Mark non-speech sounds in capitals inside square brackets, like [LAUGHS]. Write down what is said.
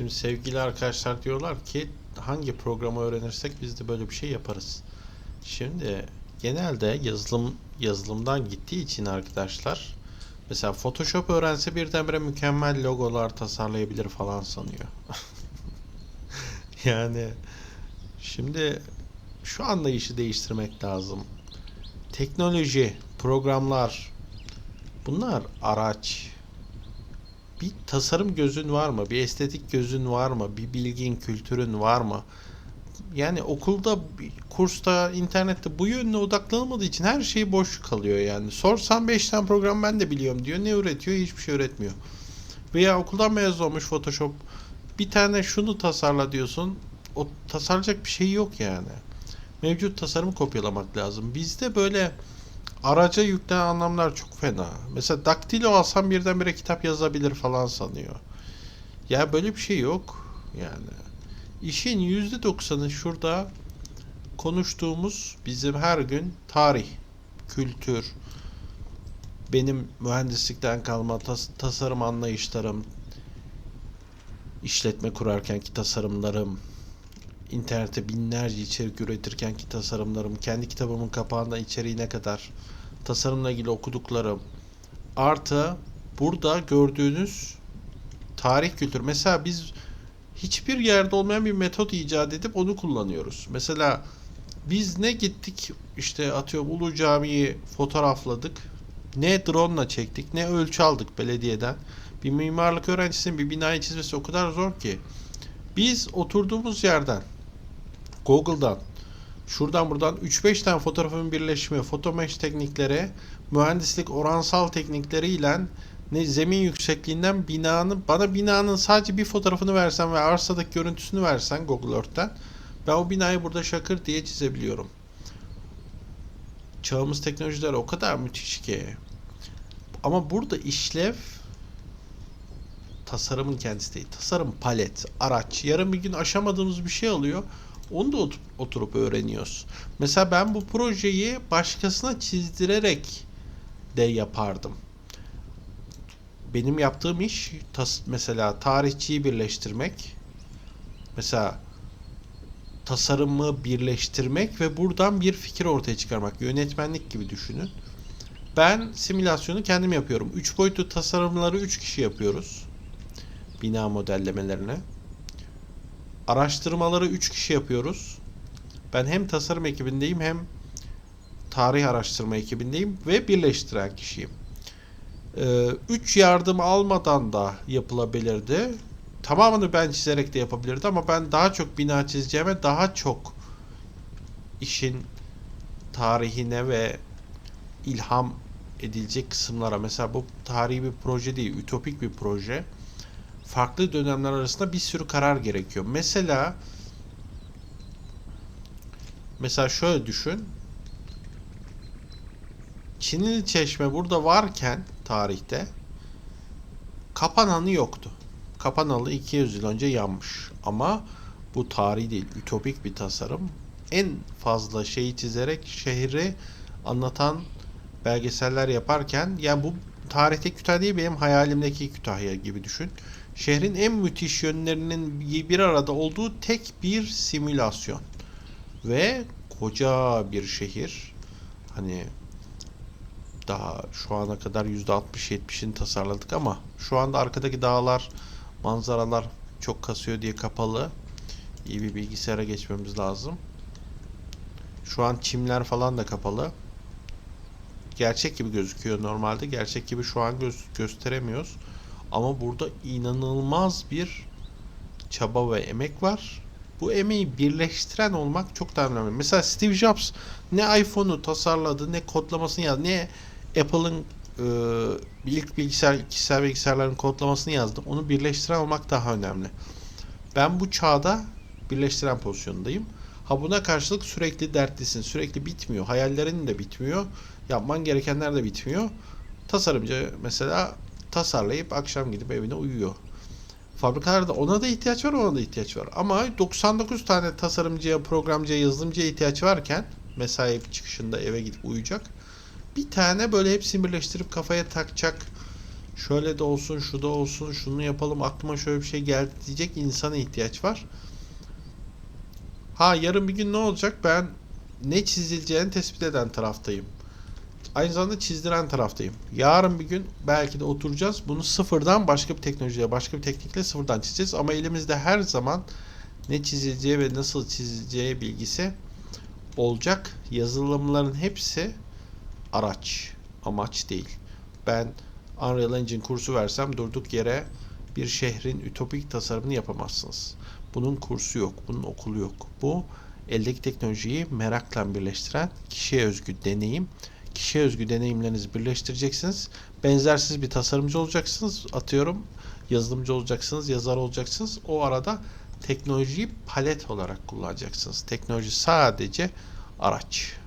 Şimdi sevgili arkadaşlar diyorlar ki hangi programı öğrenirsek biz de böyle bir şey yaparız. Şimdi genelde yazılım yazılımdan gittiği için arkadaşlar mesela Photoshop öğrense birdenbire mükemmel logolar tasarlayabilir falan sanıyor. [LAUGHS] yani şimdi şu anlayışı değiştirmek lazım. Teknoloji, programlar bunlar araç. Bir tasarım gözün var mı? Bir estetik gözün var mı? Bir bilgin, kültürün var mı? Yani okulda, kursta, internette bu yönüne odaklanılmadığı için her şey boş kalıyor yani. Sorsan 5 tane program ben de biliyorum diyor. Ne üretiyor? Hiçbir şey üretmiyor. Veya okuldan mezun olmuş Photoshop. Bir tane şunu tasarla diyorsun. O tasarlayacak bir şey yok yani. Mevcut tasarımı kopyalamak lazım. Bizde böyle araca yüklenen anlamlar çok fena. Mesela daktilo alsam birdenbire kitap yazabilir falan sanıyor. Ya böyle bir şey yok. Yani işin yüzde doksanı şurada konuştuğumuz bizim her gün tarih, kültür, benim mühendislikten kalma tas- tasarım anlayışlarım, işletme kurarkenki tasarımlarım, internette binlerce içerik üretirkenki tasarımlarım, kendi kitabımın kapağında içeriğine kadar tasarımla ilgili okuduklarım, artı burada gördüğünüz tarih kültür. Mesela biz hiçbir yerde olmayan bir metot icat edip onu kullanıyoruz. Mesela biz ne gittik işte atıyorum Ulu Cami'yi fotoğrafladık. Ne drone ile çektik ne ölçü aldık belediyeden. Bir mimarlık öğrencisinin bir binayı çizmesi o kadar zor ki. Biz oturduğumuz yerden Google'dan şuradan buradan 3-5 tane fotoğrafın birleşimi, fotomesh teknikleri, mühendislik oransal teknikleriyle ne zemin yüksekliğinden binanın bana binanın sadece bir fotoğrafını versen ve arsadaki görüntüsünü versen Google Earth'ten ben o binayı burada şakır diye çizebiliyorum. Çağımız teknolojileri o kadar müthiş ki. Ama burada işlev tasarımın kendisi değil. Tasarım palet, araç. Yarın bir gün aşamadığımız bir şey alıyor. Onu da ot- oturup öğreniyoruz. Mesela ben bu projeyi başkasına çizdirerek de yapardım. Benim yaptığım iş tas- mesela tarihçiyi birleştirmek. Mesela tasarımı birleştirmek ve buradan bir fikir ortaya çıkarmak. Yönetmenlik gibi düşünün. Ben simülasyonu kendim yapıyorum. 3 boyutlu tasarımları 3 kişi yapıyoruz. Bina modellemelerini. Araştırmaları 3 kişi yapıyoruz. Ben hem tasarım ekibindeyim hem tarih araştırma ekibindeyim ve birleştiren kişiyim. 3 yardım almadan da yapılabilirdi. Tamamını ben çizerek de yapabilirdi ama ben daha çok bina çizeceğime daha çok işin tarihine ve ilham edilecek kısımlara mesela bu tarihi bir proje değil, ütopik bir proje. Farklı dönemler arasında bir sürü karar gerekiyor. Mesela mesela şöyle düşün. Çinili Çeşme burada varken tarihte Kapananı yoktu. Kapanalı 200 yıl önce yanmış. Ama bu tarihi değil, ütopik bir tasarım. En fazla şeyi çizerek şehri anlatan belgeseller yaparken yani bu tarihte Kütahya değil benim hayalimdeki Kütahya gibi düşün. Şehrin en müthiş yönlerinin bir arada olduğu tek bir simülasyon. Ve koca bir şehir. Hani daha şu ana kadar %60-70'ini tasarladık ama şu anda arkadaki dağlar, manzaralar çok kasıyor diye kapalı. İyi bir bilgisayara geçmemiz lazım. Şu an çimler falan da kapalı. Gerçek gibi gözüküyor normalde. Gerçek gibi şu an göz gösteremiyoruz. Ama burada inanılmaz bir çaba ve emek var. Bu emeği birleştiren olmak çok daha önemli. Mesela Steve Jobs ne iPhone'u tasarladı, ne kodlamasını yazdı, ne Apple'ın e, ilk bilgisayar, kişisel bilgisayarların kodlamasını yazdı. Onu birleştiren olmak daha önemli. Ben bu çağda birleştiren pozisyondayım. Ha buna karşılık sürekli dertlisin. Sürekli bitmiyor. Hayallerin de bitmiyor. Yapman gerekenler de bitmiyor. Tasarımcı mesela tasarlayıp akşam gidip evine uyuyor. Fabrikalarda ona da ihtiyaç var, ona da ihtiyaç var. Ama 99 tane tasarımcıya, programcıya, yazılımcıya ihtiyaç varken mesai çıkışında eve gidip uyuyacak. Bir tane böyle hepsini birleştirip kafaya takacak şöyle de olsun, şu da olsun, şunu yapalım, aklıma şöyle bir şey geldi diyecek insana ihtiyaç var. Ha yarın bir gün ne olacak? Ben ne çizileceğini tespit eden taraftayım. Aynı zamanda çizdiren taraftayım. Yarın bir gün belki de oturacağız. Bunu sıfırdan başka bir teknolojiye, başka bir teknikle sıfırdan çizeceğiz. Ama elimizde her zaman ne çizileceği ve nasıl çizileceği bilgisi olacak. Yazılımların hepsi araç, amaç değil. Ben Unreal Engine kursu versem durduk yere bir şehrin ütopik tasarımını yapamazsınız. Bunun kursu yok, bunun okulu yok. Bu eldeki teknolojiyi merakla birleştiren kişiye özgü deneyim. Kişiye özgü deneyimlerinizi birleştireceksiniz. Benzersiz bir tasarımcı olacaksınız. Atıyorum yazılımcı olacaksınız, yazar olacaksınız. O arada teknolojiyi palet olarak kullanacaksınız. Teknoloji sadece araç.